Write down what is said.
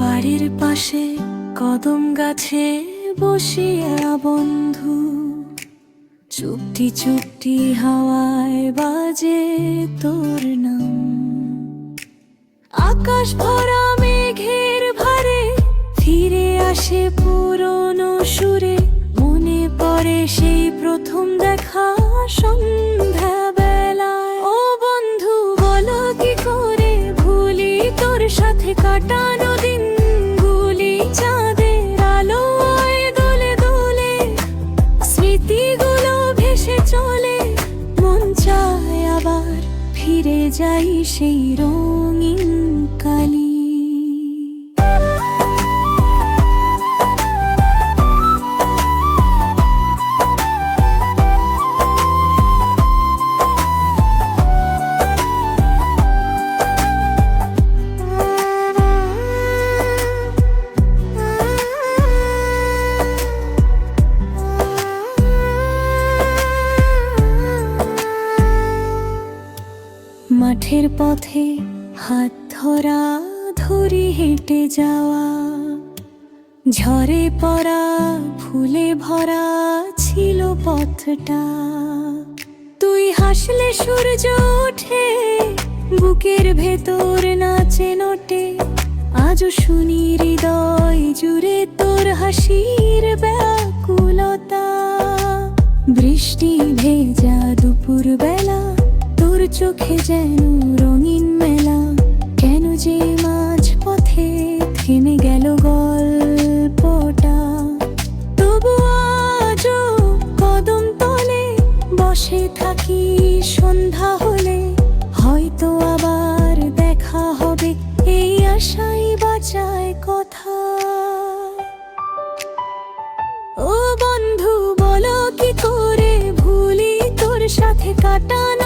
বাড়ির পাশে কদম গাছে বসিয়া বন্ধু চুপটি চুপটি হাওয়ায় বাজে তোর নাম। আকাশ ভরা মেঘের ভারে ফিরে আসে পুরনো সুরে। মনে পড়ে সেই প্রথম দেখা সন্ধ্যা বেলায় ও বন্ধু, বলো কি করে? ভুলি তোর সাথে কাটানো আবার ফিরে যাই সেই রঙিন কালি। মাঠের পথে হাত ধরা, ধরি হেঁটে যাওয়া ঝরে পড়া, ফুলে ভরা ছিল পথটা। তুই হাসলে সূর্য ওঠে, বুকের ভেতর নাচে নোটে, আজও শুনি হৃদয় জুড়ে তোর হাসির ব্যাকুলতা। বৃষ্টি ভেজা দুপুর বেলা তোর চোখে যেন রঙিন মেলা, কেন যে মাঝ পথে থেমে গেল গল্পটা? তবু আজও কদম তলে বসে থাকি, সন্ধ্যা হলে হয়তো আবার দেখা হবে, এই আশাই বাঁচায় কথা। ও বন্ধু, বলো কি করে ভুলি তোর সাথে কাটানো